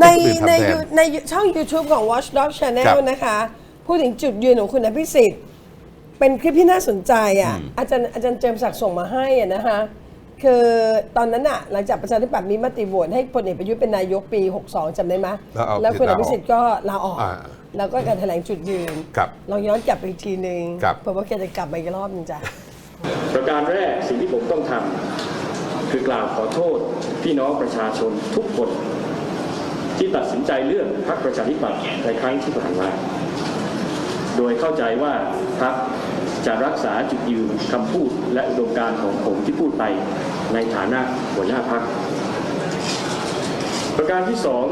ในที่คนในอื่นทำแทยูนในช่อง YouTube ของ Watchdog ค Channel รับนะคะ พูดถึงจุดยืนของคุณอภิสิทธิ์ เป็นคลิปที่น่าสนใจอะ อาจารย์อาจารย์เจมส์ศักดิ์ส่งมาให้อะนะคะ คือตอนนั้นอะ หลังจากประชาธิปัตย์มีมติโหวตให้พลเอกประยุทธ์เป็นนายกปี 62จำได้ไหมแล้วเอาแล้วคุณลาอออกภิสิทธิ์ก็ลาออก อ่าแล้วก็การแถลงจุดยืนครับลองย้อนกลับไปอีกทีหนึ่งครับ เผื่อว่าแกจะกลับมาอีกรอบหนึงจ้ะ ประการแรกสิ่งที่ผมต้องทำคือกล่าวขอโทษพี่น้องประชาชนทุกคนที่ ตัดสินใจเลือกพรรคประชาธิปัตย์ในครั้งที่ผ่านมา โดยเข้าใจว่าพรรคจะรักษาจุดยืนคำพูดและอุดมการของผมที่พูดไปในฐานะหัวหน้าพรรคประการที่สอง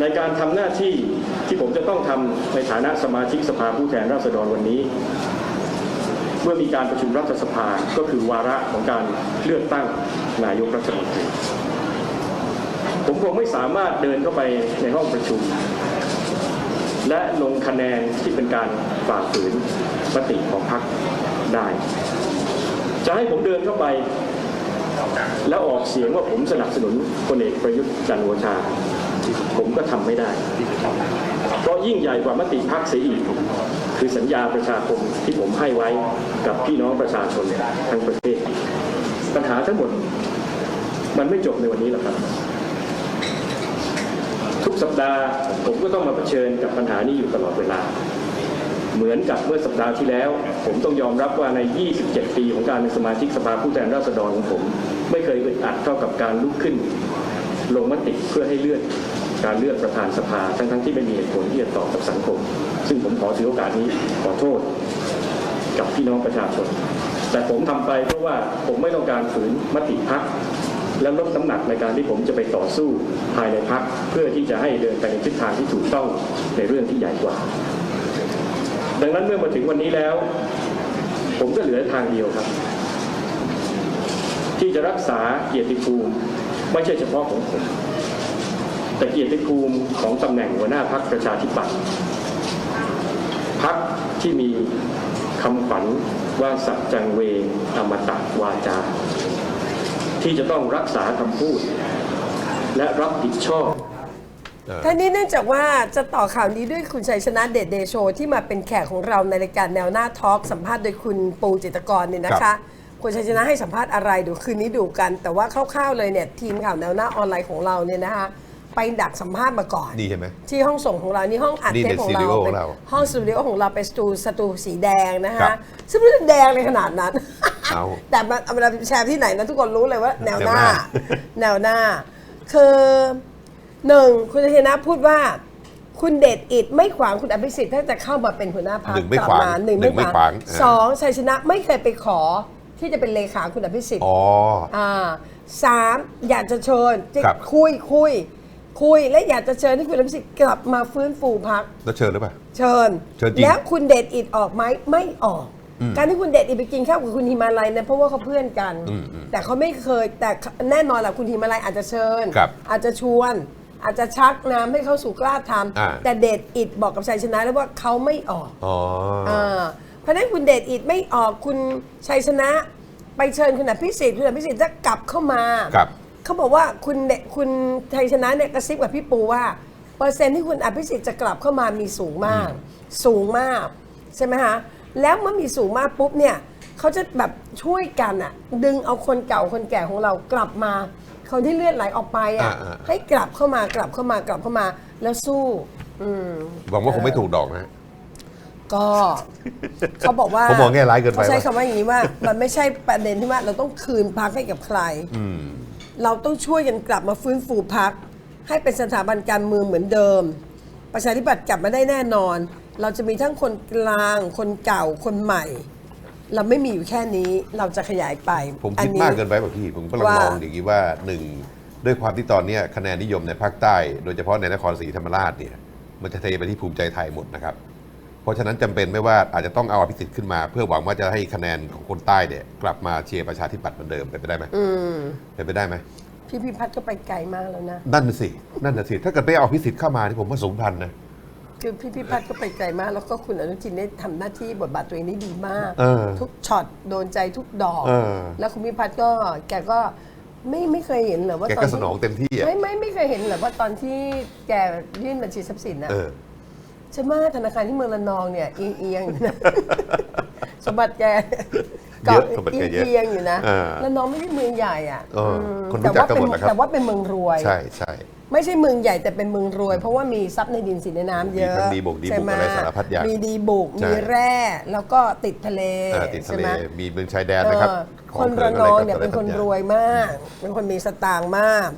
ในการทำหน้าที่ที่ผมจะต้องทำในฐานะสมาชิกสภาผู้แทนราษฎรวันนี้ เมื่อมีการประชุมรัฐสภาก็คือวาระของการเลือกตั้งนายกรัฐมนตรี ผมคงไม่สามารถเดินเข้าไปในห้องประชุม และลงคะแนนที่เป็นการฝ่าฝืนมติของพรรคได้ จะให้ผมเดินเข้าไป แล้วออกเสียงว่าผมสนับสนุนพลเอกประยุทธ์จันทร์โอชา ผมก็ทำไม่ได้ เพราะยิ่งใหญ่กว่ามติพักเสียอีกคือสัญญาประชาคมที่ผมให้ไว้กับพี่น้องประชาชนทั้งประเทศ ปัญหาทั้งหมดมันไม่จบในวันนี้หรอกครับ สัปดาห์ ผมก็ต้องมาเผชิญกับปัญหานี้อยู่ตลอดเวลา เหมือนกับเมื่อสัปดาห์ที่แล้ว ผมต้องยอมรับว่าใน 27 ปีของการเป็นสมาชิกสภาผู้แทนราษฎรของผม ไม่เคยอึดอัดเท่ากับการลุกขึ้น ลงมติเพื่อให้เลื่อนการเลือกประธานสภาทั้งๆที่ไม่มีเหตุผลที่จะตอบกับสังคม ซึ่งผมขอถือโอกาสนี้ขอโทษ กับพี่น้องประชาชน แต่ผมทำไปเพราะว่าผมไม่ต้องการฝืนมติพัก และลดน้ำหนักในการที่ผมจะไปต่อสู้ภายในพักเพื่อที่จะให้เดินไปในทิศทางที่ถูกต้องในเรื่องที่ใหญ่กว่า ดังนั้นเมื่อมาถึงวันนี้แล้ว ผมก็เหลือทางเดียวครับ ที่จะรักษาเกียรติภูมิไม่ใช่เฉพาะของผมแต่เกียรติภูมิของตำแหน่งหัวหน้าพักประชาธิปัตย์พักที่มีคำขวัญว่าสัจจังเวอมตะวาจา ที่จะต้องรักษาคำพูด และรับผิดชอบ ท่านี้เนื่องจากว่าจะต่อข่าวนี้ด้วยคุณชัยชนะเดชเดโช ที่มาเป็นแขกของเราในรายการแนวหน้าทอล์กสัมภาษณ์โดยคุณปูจิตรกรเนี่ยนะครัคะบ คุณชัยชนะให้สัมภาษณ์อะไรเดี๋ยวคืนนี้ดูกัน แต่ว่าคร่าวๆเลยเนี่ยทีมข่าวแนวหน้าออนไลน์ของเราเนี่ยนะคะไปดักสัมภาษณ์มาก่อน ดีใช่ไหม ที่ห้องส่งของเรานี่ห้องอัดนี่เทปเป็นของสตูดิเราโอของเป็นเราห้องสตูดิโอของเราเป็นสตูสตูสีแดงนะครัคะบ ซึ่งไม่ได้แดงเลยขนาดนั้น เอาแต่มันเวลาแชร์ที่ไหนนะทุกคนรู้เลยว่า แนวหน้า แนวหน้าแนวหน้าคือหนึ่งคุณชัยชนะพูดว่า คุณเดชอิดไม่ขวางคุณอภิสิทธิ์ถ้าจะเข้ามาเป็นหัวหน้าพรรคหนึ่งไม่กลับขวางมาหนึ่งหนึ่ไม่งขไม่วางขวางสองชัยชนะไม่เคยไปขอที่จะเป็นเลขาคุณอภิสิทธิ์อ๋ออ่าสามอยากจะเชิญจะครับคุยคุยคุยและอยากจะเชิญให้คุณอภิสิทธิ์กลับมาฟื้นฟูพักแล้วเชิญหรือเปล่าเชิญเชิญจริงแล้วคุณเดชอิดออกไหมไม่ออก การที่คุณเดชอิดไปกินข้าวกับคุณฮิมาลัยเนี่ยเพราะว่าเขาเพื่อนกัน อืมอืมแต่เขาไม่เคยแต่แน่นอนแหละคุณฮิมาลัยอาจจะเชิญ ครับอาจจะชวน อาจจะชักน้ำให้เขาสู่กล้าทอ่าำแต่เดชอิดบอกกับชัยชนะแล้วว่าเขาไม่ออก อ๋อออ่าเพราะฉะนั้นคุณเดชอิดไม่ออกคุณชัยชนะ ไปเชิญคุณอภิสิทธิ์คุณอภิสิทธิ์จะกลับเข้ามาครับ เขาบอกว่าคุณเดคุณชัยชนะเนี่ยกระซิบกับพี่ปูว่า เปอร์เซ็นต์ที่คุณอภิสิทธิ์จะกลับเข้ามามีสูงมาก สูงมาก ใช่ไหมคะ แล้วเมื่อมีสูงมากปุ๊บเนี่ยเขาจะแบบช่วยกันอะดึงเอาคนเก่าคนแก่ของเรากลับมาคนที่เลือดไหลออกไปอะอ่าๆ ให้กลับเข้ามากลับเข้ามากลับเข้ามาแล้วสู้อืม หวังว่าคงไม่ถูกดอกนะฮะก็ เขาบอกว่าผมมองแง่ร้ายเกินไปเขาใช้วะคำว่าอย่างนี้ว่า มันไม่ใช่ประเด็นที่ว่าเราต้องคืนพักให้กับใคร อืม เราต้องช่วยกันกลับมาฟื้นฟูพัก ให้เป็นสถาบันการเมืองเหมือนเดิม ประชาธิปัตย์กลับมาได้แน่นอน เราจะมีทั้งคนกลางคนเก่าคนใหม่ เราไม่มีอยู่แค่นี้เราจะขยายไปผมอัคิดนี้มากเกินไปแบบพี่ผมก็ลองว่ามองอย่างนี้ว่าหนึ่งด้วยความที่ตอนเนี้ยคะแนนนิยมในภาคใต้ โดยเฉพาะในนครศรีธรรมราชเนี่ยมันจะเทไปที่ภูมิใจไทยหมดนะครับ เพราะฉะนั้นจำเป็นไม่ว่าอาจจะต้องเอาอภิสิทธิ์ขึ้นมา เพื่อหวังว่าจะให้คะแนนของคนใต้เนี่ยกลับมาเชียร์ประชาธิปัตย์เหมือนเดิมเป็นไปได้ไหมอืมเป็นไปได้ไหมพี่พิพัฒน์ก็ไปไกลมากแล้วนะ นั่นน่ะสิ นั่นน่ะสิ ถ้าเกิดไม่เอาอภิสิทธิ์เข้ามานี่ผมว่าสูญพันธุ์นะ คือพี่พิพัฒน์ก็ไปไกลมาก แล้วก็คุณอนุทินได้ทำหน้าที่บทบาทตัวเองได้ดีมาก เออทุกช็อตโดนใจทุกดอก เออ แล้วคุณพิพัฒน์ก็แกก็ไม่ไม่เคยเห็นเหรอว่าแกตอนก็ที่สนองเต็มที่อะไม่ไม่ไม่เคยเห็นเหรอว่าตอนที่แกยื่นบัญชีทรัพย์สินนะเออ ฉันว่าธนาคารที่เมืองระนองเนี่ยเอียงเอียงๆอยู่นะ สมบัติแก เยอะสมบัติแกเยอะเอียงๆอยู่นะอ่าระนองไม่ใช่เมืองใหญ่อะเออมคนรู้จักกันหมดแต่ว่าเป็นแล้วครับแต่ว่าเป็นเมืองรวย ใช่ใช่ไม่ใช่เมืองใหญ่แต่เป็นเมืองรวย เพราะว่ามีทรัพย์ในดินสินในน้ำเยอะมีทั้งดีบุกดีบุกใช่หมอะไรสารพัดอย่างมีดีบุกใช่มีแร่แล้วก็ติดทะเลอ่าติดทะใช่เลไหมมีเมืองชายแดนนะครับเออขคนเพลิระงนองก็เนี่ยเป็นคนอะไรรวยมาก เป็นคนมีสตางค์มาก